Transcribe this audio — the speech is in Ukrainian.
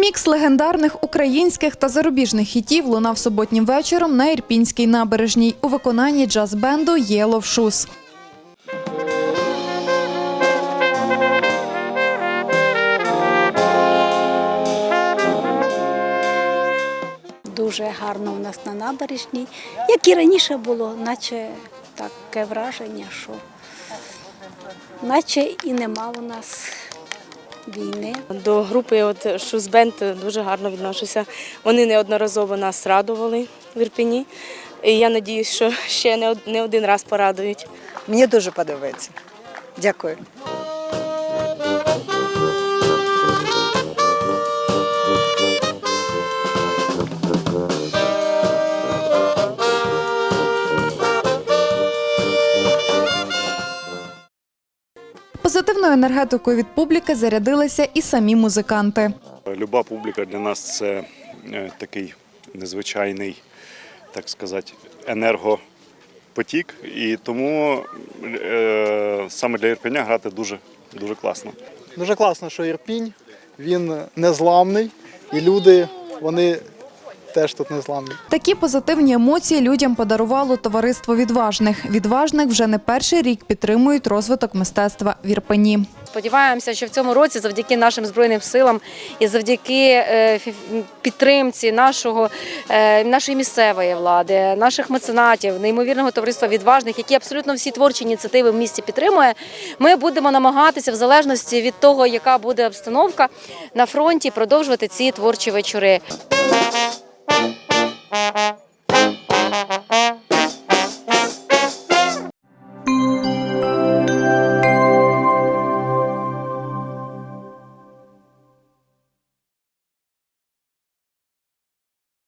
Мікс легендарних українських та зарубіжних хітів лунав суботнім вечором на Ірпінській набережній у виконанні джаз-бенду Yellow Shoes. Дуже гарно у нас на набережній, як і раніше було, наче таке враження, що наче і нема у нас війни. До групи от Шузбент дуже гарно відношуся. Вони неодноразово нас радували в Ірпіні. І я сподіваюся, що ще не один раз порадують. Мені дуже подобається. Дякую. Позитивною енергетикою від публіки зарядилися і самі музиканти. Люба публіка для нас це е, такий незвичайний, так сказати, енергопотік. І тому е, саме для Ірпеня грати дуже, дуже класно. Дуже класно, що Ірпінь, він незламний, і люди, вони теж тут незламні. Такі позитивні емоції людям подарувало товариство відважних. Відважних вже не перший рік підтримують розвиток мистецтва в Ірпені. Сподіваємося, що в цьому році, завдяки нашим збройним силам і завдяки е, підтримці нашого е, нашої місцевої влади, наших меценатів, неймовірного товариства відважних, які абсолютно всі творчі ініціативи в місті підтримує. Ми будемо намагатися, в залежності від того, яка буде обстановка на фронті, продовжувати ці творчі вечори.